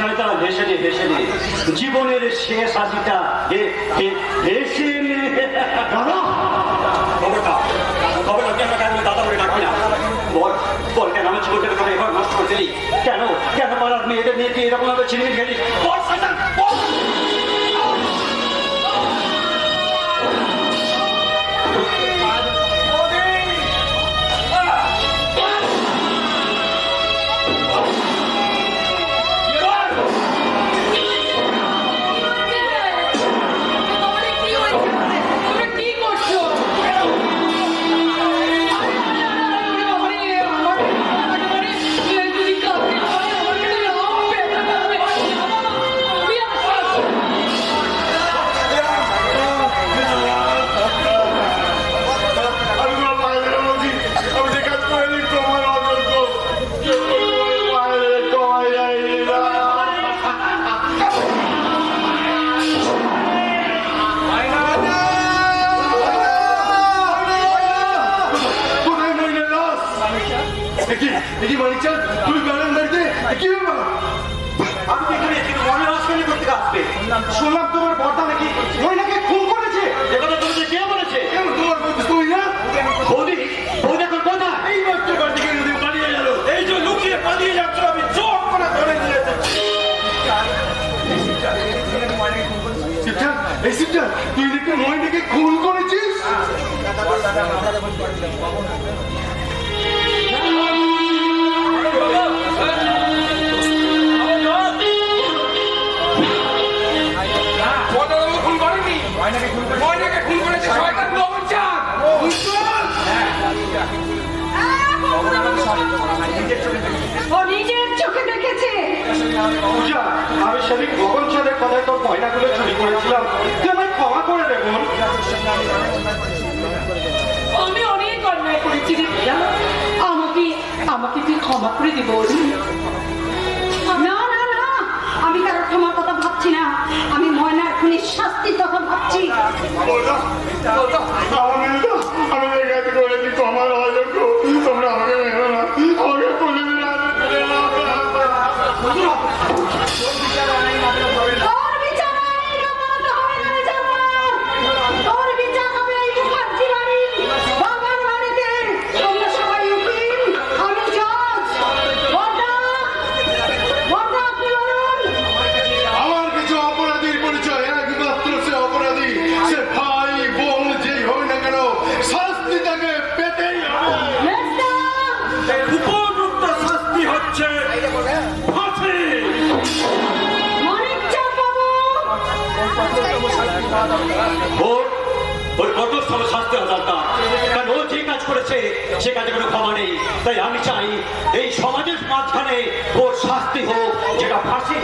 শয়তান নে নে জীবনের শেষ হাসিটা নে দাদা খবরটা খবরটা ডাকবি না দেখি মানিকচাঁদ, তুমি বেড়ান বাড়িতে? কি ব্যাপার? আমি তো এখানে কিন্তু মনে রাজকানি করতে আসবে? শুনলাম তোমার বর্দা নাকি মহিলাকে খুন করেছে। তোমাকে কে বলেছে? কেন তোমার বন্ধু তুই না? বৌদি বৌদি এখন কোথায়? এই মাত্র বাড়ি থেকে যদি পালিয়ে গেল। এই যে লুকিয়ে পালিয়ে যাচ্ছ আমি করে ধরে এই তুই নাকি মহিলাকে খুন করেছিস? পূজা আমি সেদিন গগন চাঁদের কথায় তোর ময়নাগুলো চুরি করেছিলাম। তুই আমায় ক্ষমা করে দে আমি অনেক অন্যায় করেছি রে প্রিয়া। আমাকে আমাকে তুই ক্ষমা করে দিব না না না আমি কারোর ক্ষমার কথা ভাবছি না। আমি ময়নার খুনির শাস্তির কথা ভাবছি। তোর ওর ওর কত শাস্তি দরকার। কারণ ও যে কাজ করেছে, সে কাজে কোনো ক্ষমা নেই। তাই আমি চাই, এই সমাজের মাঝখানে ওর শাস্তি হোক, যেটা ফাঁসি।